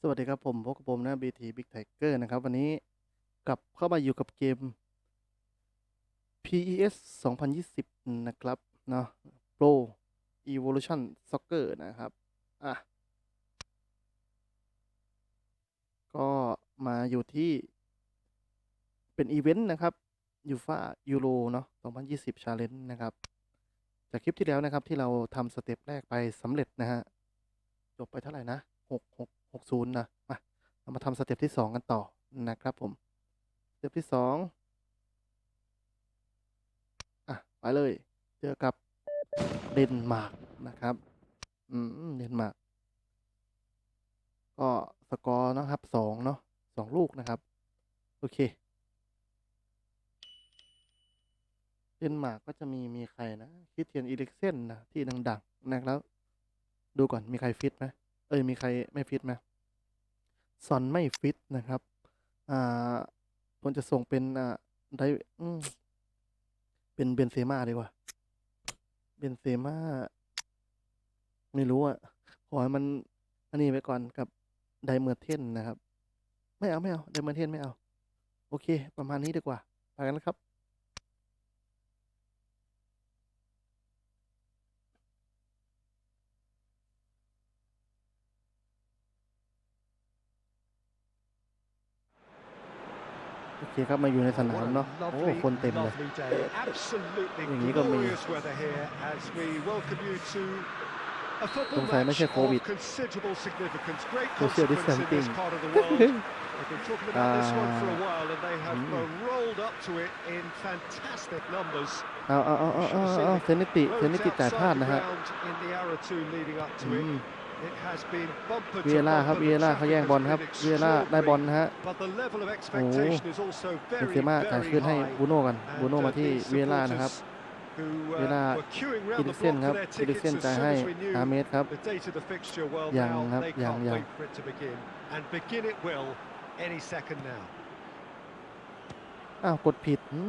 สวัสดีครับผมพบกับผมนะ BT Big Tiger นะครับ วันนี้กลับเข้ามาอยู่กับเกม PES 2020 นะครับเนาะ Pro Evolution Soccer นะครับ อะ ก็มาอยู่ที่เป็นอีเวนต์นะครับยูฟายูโรเนาะ 2020 Challenge นะครับ จากคลิปที่แล้วนะครับที่เราทำสเต็ปแรกไปสำเร็จนะฮะ จบไปเท่าไหร่นะหก หกศูนย์นะ มา เรามาทำสเต็ปที่สองกันต่อนะครับผม สเต็ปที่สองอะ ไปเลย เจอกับเดนมาร์กนะครับ อืม เดนมาร์ก ก็สกอร์นะครับสองเนาะสองลูกนะครับ โอเค เดนมาร์กก็จะมีมีใครนะคริสเตียนอีริกเซนนะที่ดัง ๆ นะครับดูก่อนมีใครฟิตไหมเอ้ยมีใครไม่ฟิตไหม ซอนไม่ฟิตนะครับ อ่าควรจะส่งเป็นอ่าได้เป็นเบนเซม่าดีกว่า เบนเซม่าไม่รู้อะ ขอให้มัน อันนี้ไปก่อนกับไดเมอร์เทนนะครับ ไม่เอาไม่เอาไดเมอร์เทนไม่เอา โอเค ประมาณนี้ดีกว่าไปกันแล้วครับ โอเคครับมาอยู่ในสนามเนาะโอ้คนเต็มเลย lovely day. Absolutely อย่างนี้ก็มี glorious weather here as we welcome you to a ส football งสัยไม่ match ใช่โควิด of considerable significance. Great Social consequence in this distancing part of the world. We've been talking about this one for a Ah. while and they have Mm. uh, rolled up to it in fantastic numbers. เอาเอาเอาเอาเอาเอาเซนิติเซนิ Loads ติจ่ายพลาด outside นะ the ฮะ ground in the hour or two leading up to อื it. ม It has been bumper วี to เอล่าครับ bumper. วีเอ The ล่าเขา traffic แย่ง has บอลครับ been วีเอล่าได้บอล extraordinary. นะฮะ But the level of expectation is also เบน very, เซม่าจ่าย very คืนให้ high. บูโน่กันบู And โน่ uh, มาที่ these วีเอล่านะครับ supporters who วีเอล่า uh, were queuing อิ round ริ the กเซน block ครั for บ their อิริก tickets เซน as จ่าย soon ให้ as we knew อาเมสครับ the date of the fixture. Well, ยัง now ครับ they ยัง can't ยัง wait for it to begin. And begin it will any second now. อ้าวกดผิดอื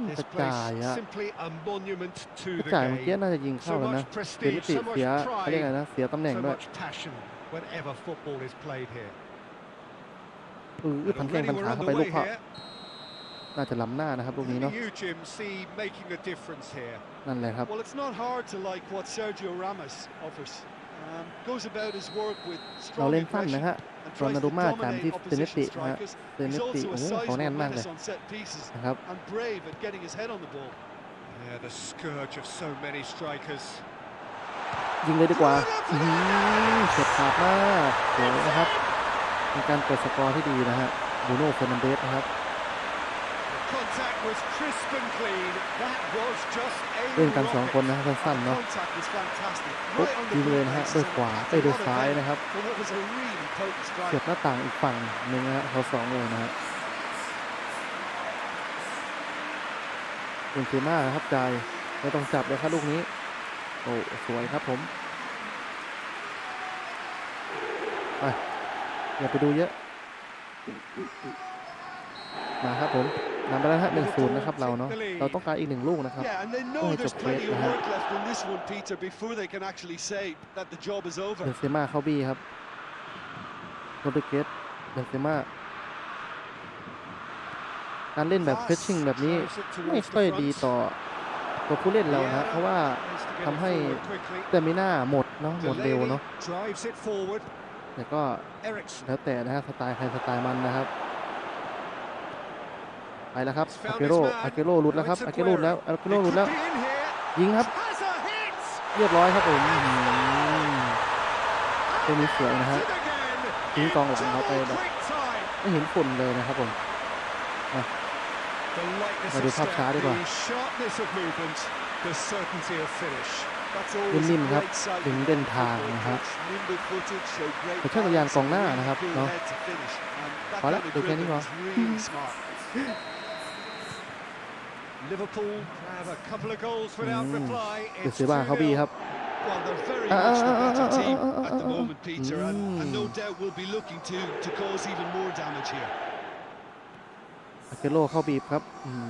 ม This กระจ่าย place อะ simply a monument ก to ระ the จ่ายเมื่อกี้ game. น่าจะยิงเข้า So แล้วนะ much เซนิ prestige, ติ so เสีย much เขาเรียก pride, อะไรนะเสียตำแหน่ง so ด้วย much passion whenever football is played here. เออ And พันแข้ง already พัน we're ขาเข้าไปลูก underway เพาะ here. น่าจะล้ำหน้านะครับลูกนี้ Who เนาะ do you, Jim, see making a difference here? นั่นแหละครับ Well, it's not hard to like what Sergio Ramos offers. Um, goes about his work with เรา strong เล่นสั้นนะ aggression ฮะ and รอ tries นา to รุมาตาม dominate ที่เซนิติ opposition นะฮะ strikers. เซนิ He's ติ also โอ้ a โหเขาแน่น sizable มากเลย menace on set pieces นะครับ and brave at getting his head on the ball. Yeah, the scourge of so many strikers. ยิงเลยดีกว่าอื้อหือเฉียบขาดมากสวยนะครับเป็นการเปิดสกอร์ที่ดีนะฮะบูโน่เฟอร์นันเดสนะครับ เล่นกันสองคน rocket. นะสั้นๆเนาะ Contact was fantastic. ปุ๊บ Right on ยิ the งเลยนะฮะ goal ด้วย line, ขวา so ไปด้วย what a ซ้าย vein นะครับ for what was a really potent เสีย strike. บหน้าต่างอีกฝั่งหนึ่งนะฮะเขาสองเลยนะฮะเป็นเซม่าครับจ่ายไม่ต้องจับเลยครับลูกนี้ โอ้สวยครับผมไปอย่าไปดูเยอะ มาครับผม นำไปแล้วฮะหนึ่งศูนย์นะครับเราเนาะเราต้องการอีกหนึ่งลูกนะครับ Yeah, and they know Oh, there's it's a plenty great of man. work left in this one, Peter, before they can actually say that the job is over. เบนเซม่าเข้าบี้ครับโรดริเกสเบนเซม่าการเล่นแบบเพชชิ่งแบบนี้ Throws it ไม่ towards ค่อย the ดี front. ต่อตัวผู้เล่นเรานะเพราะว่า Needs to get it ทำให้ forward quickly. เตมิน่าหมดเนาะหมดเร็วเนาะ Delaney drives it forward. แต่ก็ Ericsson แล้วแต่นะฮะสไตล์ใครสไตล์มันนะครับ ไปแล้วครับ He's อา found เกโร his man. อาเกโรหลุดแล้วครับ Now it's อาเกโรหลุดแล้ว Aguero. อาเกโร It หลุด could แล้ว be in here. ยิงครับ Has a hit. เรียบร้อยครับผมอื้อหือตัวนี้สวยนะฮะ It again. ทิ้งกองหลังเขาไป Double แบบ quick time. ไม่เห็นฝุ่นเลยนะครับผม The lightness มาดู of ภาพ step, ช้าดีกว่า the sharpness of movement, the certainty of finish. That's always a นิ่มๆครับ great sight ถึง in เดิน football ทางนะฮะ pitch. Nimble-footed, show great แต่ช่างสัญญาณ balance กอง and หน้า really นะครับ cool เนาะ head to finish. And that พอละ kind of ดูแค่นี้ dribbling พอ is really smart. Liverpool have a couple of goals without Mm. reply. เดี๋ยว It's เสียบ้างเขาบี้ครับ Well, they're very Ah, much the ah, ah, better ah, team ah, ah, at the ah, ah. moment, Peter, and, and no Mm. doubt will be looking to, to cause even more damage here. อาเกโรเข้าบีบครับอืม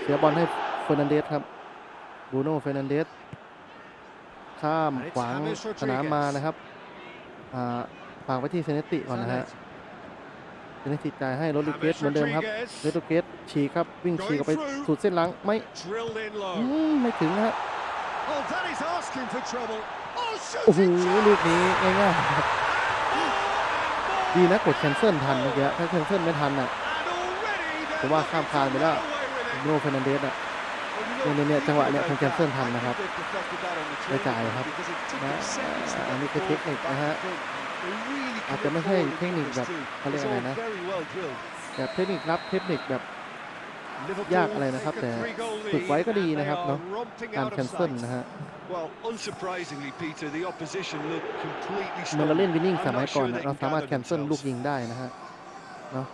เสียบอลให้เฟอร์นันเดสครับบูโน่เฟอร์นันเดสข้าม And it's ขวาง James สนามมา Rodriguez. นะครับอ่าฝากไว้ที่เซเนติก่อนนะฮะ เซเนติจ่ายให้รถลูกเกส James เหมือนเดิมครับ Rodriguez รถลูกเกสฉีกครับวิ่งฉีกออกไปสุดเส้นหลังไม่ drilled in อื low. มไม่ถึงนะฮะ Oh, that is asking for trouble. Oh, โอ้โห shooting ลูกนี้ง่ายๆครับดีนะกดแคนเซิลทันเมื่อกี้ถ้าแคนเซิลไม่ทันอะ And already they're ผมว่า looking ข้ามคานไป to แล้ว run away with it. โนเฟรนันเดสอะ Well, you know, เนี่ยเนี่ยจังหวะเนี่ย about คงแคนเซิลทัน that. นะครับ I think they've deflected that on the ไม่จ่าย training ครับ because it took นะ them seconds to อัน get นี้ the คือ ball เทคนิค back นะฮะ in front. They really อาจ commit จะไม่ใช่ forward เทคนิค with แบบ this too. เขาเรียก It's อะไร all นะ very well drilled. แบบเทคนิคลับเทคนิคแบบ Liverpool ยากอะไรนะครับ take a แต่ three-goal ฝึกไว้ lead ก็ดี and they นะครับ are เนาะ romping การ out of แคนเซิล sight. นะฮะ Well, unsurprisingly, Peter, the opposition looked completely เหมือนเรา strong. เล่นวินนิ่ง I'm สมัย not ก่อน sure นะ they เรา can สามารถ gather แคนเซิลลูก themselves. ยิงได้นะฮะเนาะ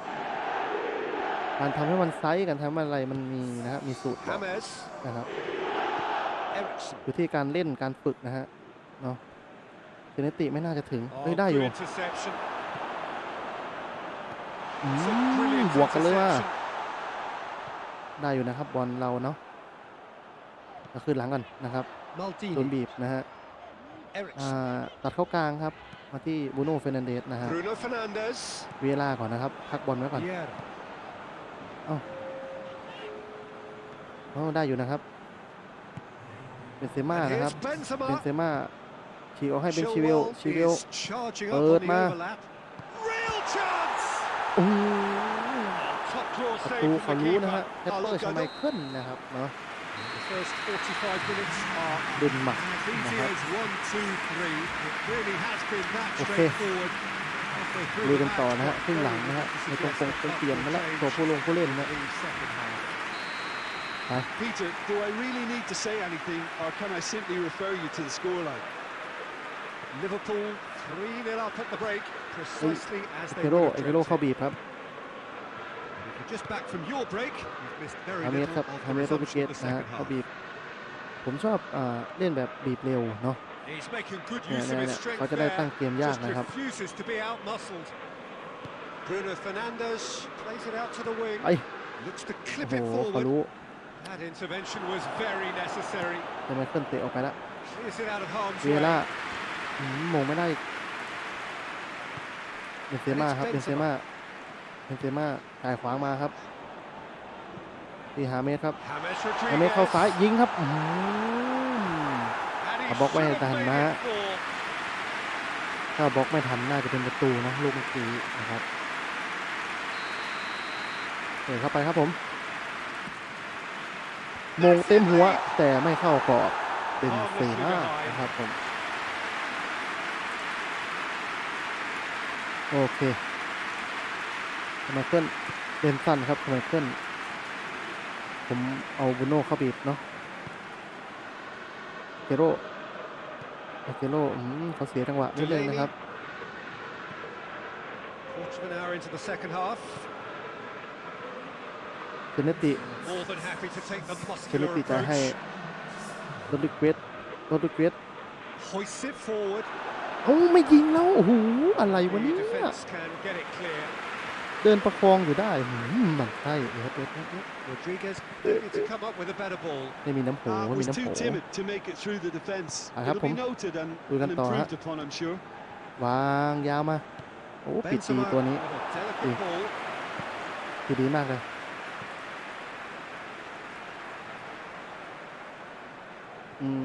การทำให้มันไซส์การทำอะไรมันมีนะฮะมีสูตรบอก James, นะครับ Ericsson. อยู่ที่การเล่นการฝึกนะฮะเนาะ เซเนติไม่น่าจะถึง Oh, เฮ้ยได้อ good ยู่ interception. อื It's a ม brilliant บวกกันเลยว่า interception. ได้อยู่นะครับบอลเราเนาะก็ขึ้นหลังก่อนนะครับโดน Maldini, บีบนะฮะอ่ Ericsson, าตัดเข้ากลางครับ มาที่บูโน่เฟรนันเดสนะฮะ Bruno Fernandes. เวลาก่อนนะครับ พักบอลไว้ก่อน Vieira. เพราะได้อยู่นะครับเป็นเซม่า And นะครับ here's เป็น Benzema. เซม่า ฉีกออกให้เป็นชิเวล Chilwell ชิเวล is charging up เปิด on the มา overlap. Real chance. โอ้โห Top draw ประ save ตู from เขา the รู้ keeper. นะฮะแคป Oh, เปอร์ look, ช I ไม don't- เคิลนะครับเนาะ The first 45 minutes are เดนมาร์ก as นะ easy ครับ as one, two, three. It really has been that Okay. straightforward. Halfway through ลุย the กันต่อ match, นะฮะ what ครึ่งหลัง Graham นะฮะ to ในตรง suggest คง that คงเปลี่ยนมาแล้ว change ตัวผู้ลงผู้เล่นนะ in the second half. ไป Peter, do I really need to say anything, or can I simply refer you to the scoreline? Liverpool 3-0 up at the break, precisely as เอ they เกโร would เอ have เกโร dreamt. เข้าบีบครับ If you're just back from your break, you've missed very ฮาเมส little ครับ of ฮา the เมสโรบิเก resumption ต of the นะฮะ second เข้า half. บีบ ผมชอบอ่าเล่นแบบบีบเร็วเนาะ He's making good เนี่ย use เนี่ of ย his เนี่ย strength เขาจะได้ there. ตั้งเกมยาก Just นะครับ refuses to be outmuscled. Bruno Fernandes plays it out to the wing. ไอ้ Looks to โอ้ clip โห it เขา forward. รู้ That intervention was very necessary. แต่ไมเคิลเตะออกไปแล้ว Clears it out of harm's เวล่า way. อืมมงไม่ได้อีกเป็นเซม่าครับเป็นเซม่าเป็นเซม่าจ่ายขวางมาครับที่ฮาเมสครับฮาเมสเข้าซ้ายยิงครับอืม And he À, bóc should qua have tàn made má. it four. ถ้าบล็อกไม่ทันน่าจะเป็นประตูนะลูกเมื่อกี้นะครับเปิดเข้าไปครับผม มงเต็มหัวแต่ไม่เข้ากรอบเป็นเซม่านะครับผม โอเคทำไมเคิลเป็นสั้นครับทำไมเคิลผมเอาบูโน่เข้าบีบเนาะเกโรเกโรอืมเขาเสียจังหวะนิดนึงนะครับ Quarter of an hour into the second half. เซเนติ More than happy to take the เซเน muscular ติจะให้ approach. โรดริเกสโรดริเกส Hoists it forward. เอ้าไม่ยิงแล้วโอ้โหอะไรวะ The เนี่ย defence can get it clear. เดินประคองอยู่ได้หืมมันใช่เอสเอสเอสเอส Rodriguez needed to come up with a better ball. ไม่มีน้ำโห Ah, ไม่มี was น้ำ too โห timid to make it through the defence. I have It'll be him. noted and, We're and gonna talk, improved upon, I'm sure. วางยาวมาโอ้ปิดดี Benzema ตัวนี้ with a delicate Yeah. ball. ปิดดีมากเลยอืม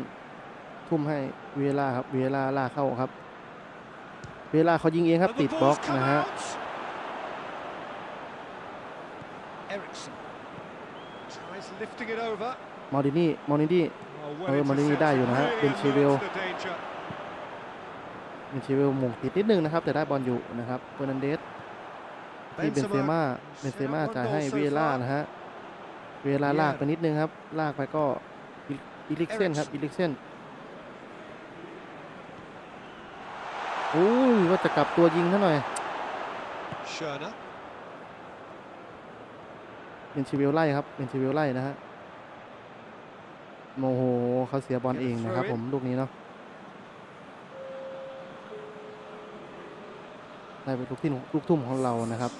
ทุ่มให้เวลาครับเวลาลากเข้าครับ เวลาเขายิงเองครับ And the ติดบล็อก ball's come นะฮะ out. Ericsson tries lifting it over. มอร์ดินี่มอร์ดินี่ Oh, well เออ Maldini ได้อยู่นะฮะ intercepted, เป็น really Chilwell amounts to danger. เป็นชิเวลหมงติดนิดนึงนะครับ แต่ได้บอลอยู่นะครับเฟอร์นันเดสที่เบนเซม่าเบนเซม่าจ่ายให้เวล่านะฮะเวลาลากไปนิดนึงครับ ลากไปก็อิอิลิกเซนครับอิลิกเซนโอ้ย ว่าจะกลับตัวยิงซะหน่อย Schöner. เป็นชิเวลไล่ครับเป็นชิเวลไล่นะฮะโมโหเขาเสียบอลเองนะครับผมลูกนี้เนาะได้เป็นลูกที่ลูกทุ่มของเรานะครับ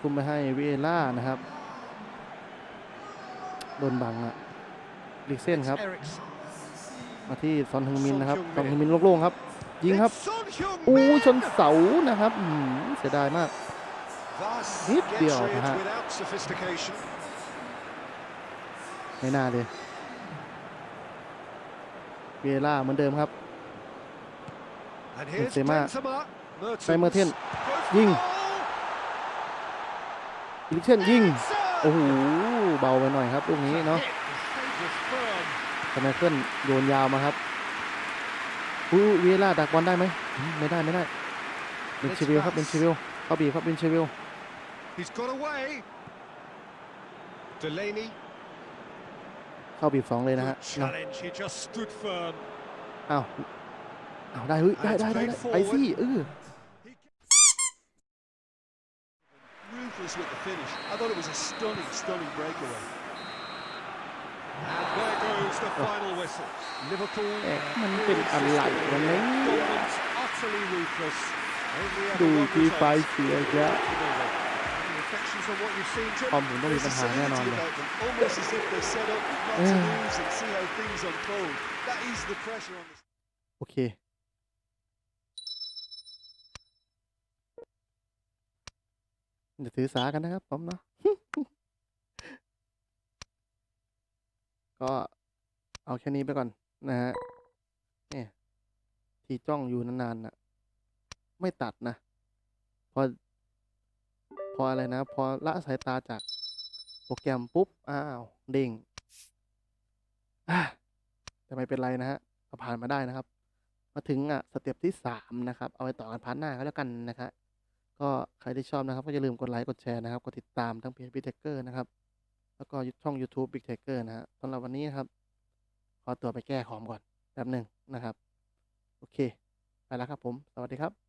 ทุ่มไปให้เวล่านะครับโดนบังอะลิกเซนครับ Ericsson. มาที่ซอนฮึงมินนะครับซอนฮึงมินโล่งๆครับ ยิงครับ It's Son Heung-min. โอ้ยชนเสานะครับอืมเสียดายมาก Thus Hít gets điều rid hả? without sophistication. ไม่น่าเลยเวล่าเหมือนเดิมครับ And here's Benzema. Benzema. ไปเมอร์เทน Goes for ยิง goal. อีลิกเช่นยิง Son. โอ้โห เบาไปหน่อยครับลูกนี้เนาะ Hit. The save was firm. สไมเคิลโยนยาวมาครับ อู้เวล่าดักบอลได้ไหมอืมไม่ได้ไม่ได้เบนชิวิลครับเบนชิวิลเข้าบีบครับเบนชิวิล He's got away. Delaney. เข้าบีบสองเลยนะฮะ Good เนาะ challenge. He just stood firm. อ้าวอ้าวได้เฮ้ยได้ได้ได้ได้ไอซี่เออ Ruthless with the finish. I thought it was a stunning, stunning breakaway. And there goes the final whistle. Liverpool. แอกมันเป็นอะไรวะเนี่ย Dominant, utterly ruthless. Only ever ดู one ทีไฟ result. เสียจ้ะ Any reflections on what you've seen, Jim? คอมผมต้องมีปัญหาแน่นอนเลย About them, almost as if they're set up not to Yeah. lose and see how things unfold. That eased the pressure on the โอเคอย่าถือสากันนะครับผมเนาะก็ เอาแค่นี้ไปก่อนนะฮะเนี่ยที่จ้องอยู่นานๆน่ะ ไม่ตัดนะ พอ พออะไรนะ พอละสายตาจากโปรแกรมปุ๊บ อ้าว เด้งอะแต่ไม่เป็นไรนะฮะผ่านมาได้นะครับ มาถึงอะสเต็ปที่สามนะครับ เอาไว้ต่อกันพาร์ทหน้าก็แล้วกันนะครับก็ใครที่ชอบนะครับ ก็อย่าลืมกดไลค์กดแชร์นะครับ กดติดตามทั้งเพจ Big Taker นะครับ แล้วก็ช่อง YouTube Big Taker นะฮะสำหรับวันนี้นะครับ ขอตัวไปแก้ของก่อนแป๊บหนึ่งนะครับ โอเค ไปแล้วครับผม สวัสดีครับ